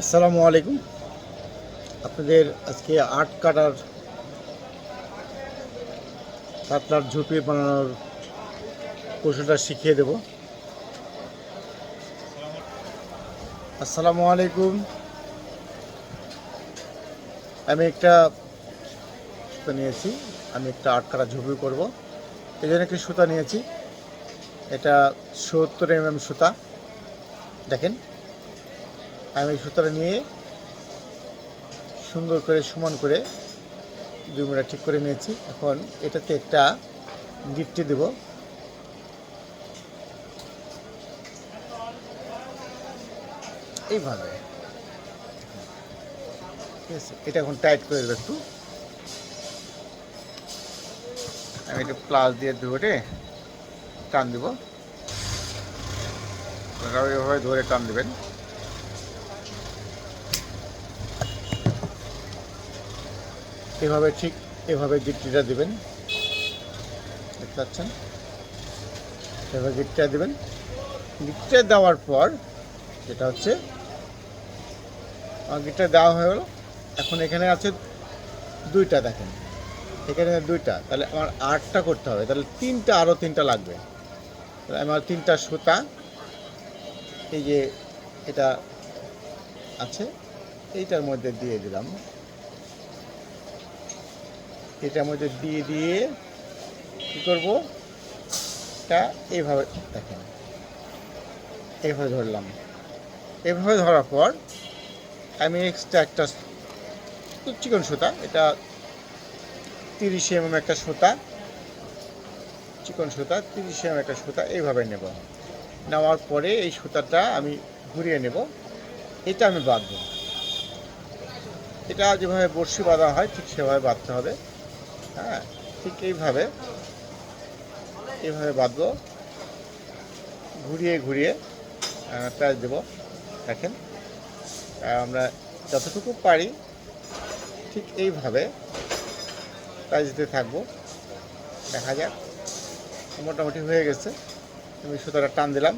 আসসালামু আলাইকুম। আপনাদের আজকে আট কাটার কাতলার ঝুপি বানানোর কৌশলটা শিখিয়ে দেব। আসসালামু আলাইকুম। আমি একটা সুতা নিয়েছি, আমি একটা আট কাটা ঝুপি করব। এই জন্য একটি সুতা নিয়েছি। এটা সত্তর এম সুতা। দেখেন আমি সুতাটা নিয়ে সুন্দর করে সমান করে দুই ঠিক করে নিয়েছি। এখন এটাতে একটা গিফটি দেব। এইভাবে। ঠিক আছে, এটা এখন টাইট করে দেবো একটু। আমি একটু প্লাস দিয়ে ধরে টান দিব। এভাবে ধরে টান দেবেন। এভাবে ঠিক এভাবে গিট্টিটা দিবেন। দেখতে পাচ্ছেন? এভাবে গিট্টিটা দিবেন। গিট্টিটা দেওয়ার পর যেটা হচ্ছে গিট্টিটা দেওয়া হয়ে গেল। এখন এখানে আছে দুইটা দেখেন। এখানে দুইটা। তাহলে আমার আটটা করতে হবে। তাহলে তিনটা আরও তিনটা লাগবে। তাহলে আমার তিনটা সুতা, এই যে এটা আছে, এইটার মধ্যে দিয়ে দিলাম। এটার মধ্যে দিয়ে দিয়ে কী করব? এটা এইভাবে দেখেন। এইভাবে ধরলাম। এভাবে ধরার পর আমি এক্সট্রা একটা চিকন সুতা, এটা তিরিশ এম একটা সুতা, চিকন সুতা, তিরিশ এম একটা সুতা এইভাবে নেব। নেওয়ার পরে এই সুতাটা আমি ঘুরিয়ে নেব। এটা আমি বাঁধবো। এটা যেভাবে বড়শি বাঁধা হয়, ঠিক সেভাবে বাঁধতে হবে। হ্যাঁ ঠিক এইভাবে। এইভাবে বাঁধবো। ঘুরিয়ে ঘুরিয়ে প্রাইজ দেবো। দেখেন আমরা যতটুকু পারি ঠিক এইভাবে প্রাইজ দিতে থাকব। দেখা যাক। মোটামুটি হয়ে গেছে। আমি সুতোটা টান দিলাম।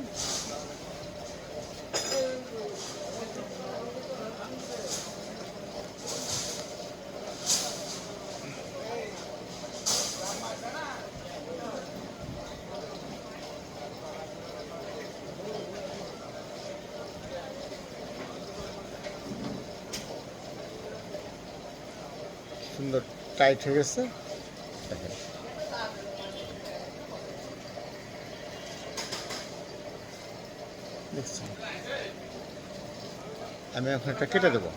সুন্দর টাইট হয়ে গেছে। আমি এখন একটা কেটে দেবো।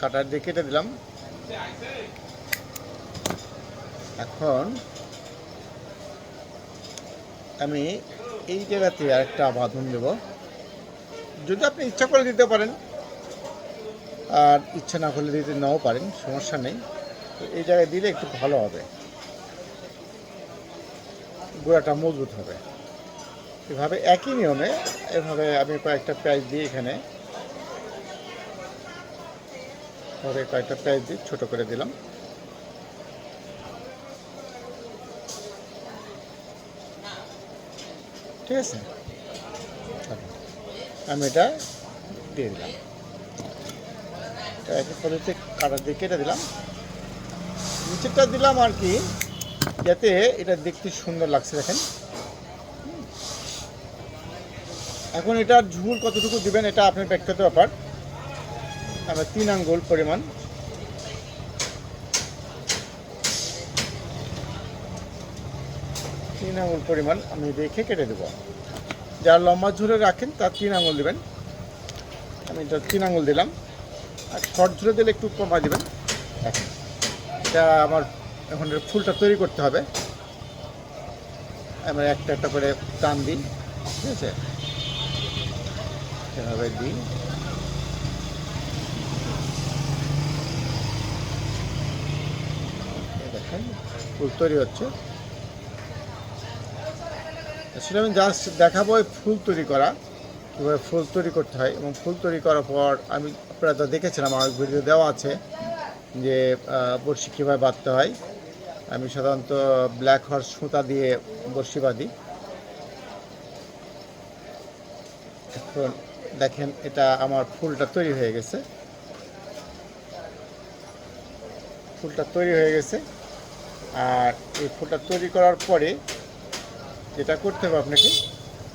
কাটার দিয়ে কেটে দিলাম। এখন আমি এই জায়গাতে আরেকটা বাঁধন দেবো। যদি আপনি ইচ্ছা করে দিতে পারেন, আর ইচ্ছা না করলে দিতে নাও পারেন, সমস্যা নেই। তো এই জায়গায় দিলে একটু ভালো হবে। গোড়াটা মজবুত হবে। এভাবে একই নিয়মে, এভাবে আমি কয়েকটা প্যাচ দিই এখানে। কয়েকটা প্যাচ দিই ছোট করে দিলাম। ঠিক আছে? আমি এটা দিয়ে দিলাম। এটা পদ্ধতিতে কাটা দিয়ে কেটে দিলাম। নিচেরটা দিলাম আর কি, যাতে এটা দেখতে সুন্দর লাগছে, দেখেন। এখন এটার ঝুল কতটুকু দিবেন এটা আপনার ব্যক্তিগত ব্যাপার আমরা তিন আঙ্গুল পরিমাণ। তিন আঙ্গুল পরিমাণ আমি রেখে কেটে দেবো। যারা লম্বা ঝুলে রাখেন, তার তিন আঙুল দেবেন। আমি এটা তিন আঙুল দিলাম। আর শর্ট ঝুলে দিলে একটু কমা দেবেন দেখেন, এটা আমার এখন ফুলটা তৈরি করতে হবে। আমরা একটা একটা করে টান দিই, ঠিক আছে? এভাবে দিই। দেখেন, ফুল তৈরি হচ্ছে। সেটা আমি জাস্ট দেখাবো ফুল তৈরি করা, কীভাবে ফুল তৈরি করতে হয় এবং ফুল তৈরি করার পর আমি আপনারা তো দেখেছিলাম, আমার ভিডিও দেওয়া আছে যে বড়শি কীভাবে বাঁধতে হয়। আমি সাধারণত ব্ল্যাক হর্স সুতা দিয়ে বড়শি বাঁধি। এখন দেখেন, এটা আমার ফুলটা তৈরি হয়ে গেছে। ফুলটা তৈরি হয়ে গেছে। আর এই ফুলটা তৈরি করার পরে যেটা করতে হবে আপনাকে,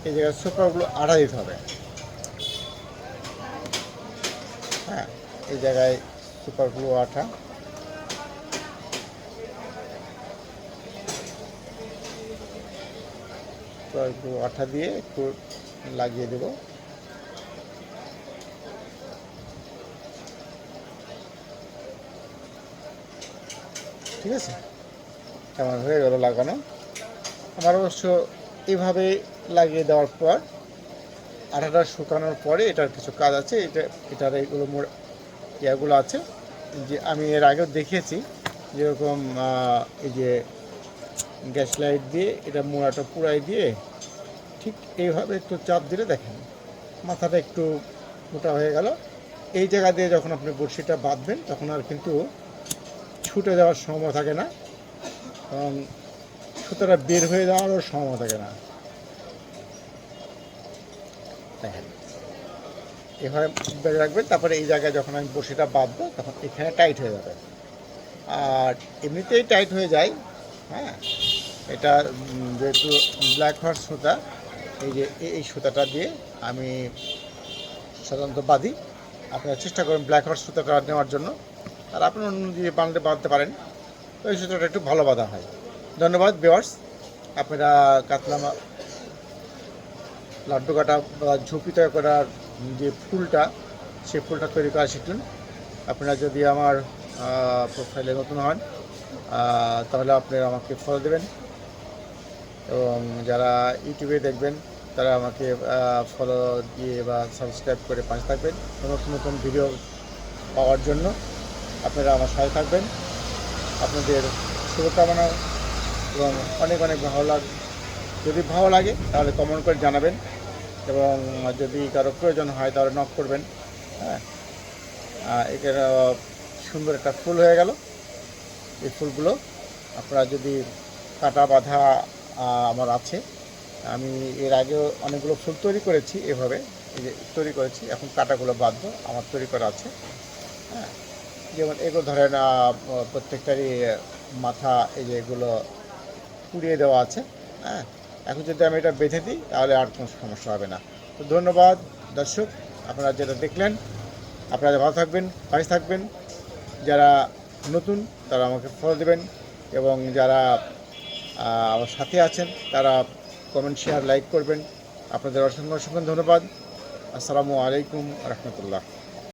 এই জায়গায় সুপারগুলো আড়া দিতে হবে। হ্যাঁ এই জায়গায় সুপারগুলো আঠা। সুপারগুলো আঠা দিয়ে একটু লাগিয়ে দেবো। ঠিক আছে? আমার হয়ে গেল লাগানো? আমার অবশ্য এইভাবে লাগিয়ে দেওয়ার পর আঠাটা শুকানোর পরে এটার কিছু কাজ আছে, এটা, এটার এইগুলো মোড় ইয়াগুলো আছে। যে আমি এর আগেও দেখেছি যেরকম এই যে গ্যাস লাইট দিয়ে এটা মোড়াটা পুরাই দিয়ে ঠিক এইভাবে একটু চাপ দিলে দেখেন মাথাটা একটু মোটা হয়ে গেল। এই জায়গা দিয়ে যখন আপনি বড়শিটা বাঁধবেন তখন আর কিন্তু ছুটে যাওয়ার সম্ভাবনা থাকে না। এবং সুতরাং বের হয়ে যাওয়ারও সম্ভাবনা থাকে না। দেখেন। এভাবে বের রাখবেন, তারপরে এই জায়গায় যখন আমি বসিটা বাঁধবো, তখন এখানে টাইট হয়ে যাবে। আর এমনিতেই টাইট হয়ে যায় হ্যাঁ? এটা যেহেতু ব্ল্যাক হর্স সুতা, এই যে এই- সুতাটা দিয়ে আমি সাধারণত বাঁধি। আপনারা চেষ্টা করুন ব্ল্যাক হর্স সুতাটা নেওয়ার জন্য। আর আপনি অন্য দিয়ে বাঁধতে পারেন, ওই সুতোটা একটু ভালো বাঁধা হয়। ধন্যবাদ বেওয়ার্স আপনারা কাতলা লাড্ডু কাটা বা ঝুপি তৈরি করার যে ফুলটা সেই ফুলটা তৈরি করা শিখুন আপনারা যদি আমার প্রোফাইলে নতুন হন তাহলে আপনারা আমাকে ফলো দেবেন। এবং যারা ইউটিউবে দেখবেন, তারা আমাকে ফলো দিয়ে বা সাবস্ক্রাইব করে পাশে থাকবেন। নতুন নতুন ভিডিও পাওয়ার জন্য আপনারা আমার সাথে থাকবেন। আপনাদের শুভকামনা। এবং অনেক অনেক ভালো লাগ, যদি ভালো লাগে তাহলে কমেন্ট করে জানাবেন এবং যদি কারও প্রয়োজন হয় তাহলে নক করবেন হ্যাঁ? এখানে সুন্দর একটা ফুল হয়ে গেল। এই ফুলগুলো আপনারা যদি কাটা বাঁধা আমার আছে, আমি এর আগেও অনেকগুলো ফুল তৈরি করেছি এভাবে, এই যে তৈরি করেছি, এখন কাটাগুলো বাঁধবো, আমার তৈরি করা আছে হ্যাঁ? যেমন এগুলো ধরেন প্রত্যেকটারই মাথা, এই যে এগুলো পুড়িয়ে দেওয়া আছে হ্যাঁ? এখন যদি আমি এটা বেঁধে দিই, তাহলে আর কোনো সমস্যা হবে না। তো ধন্যবাদ, দর্শক, আপনারা যেটা দেখলেন, আপনারা ভালো থাকবেন, পাশে থাকবেন। যারা নতুন, তারা আমাকে ফলো দেবেন এবং যারা আমার সাথে আছেন, তারা কমেন্ট শেয়ার লাইক করবেন। আপনাদের অসংখ্য অসংখ্য ধন্যবাদ। আসসালামু আলাইকুম রহমতুল্লাহ।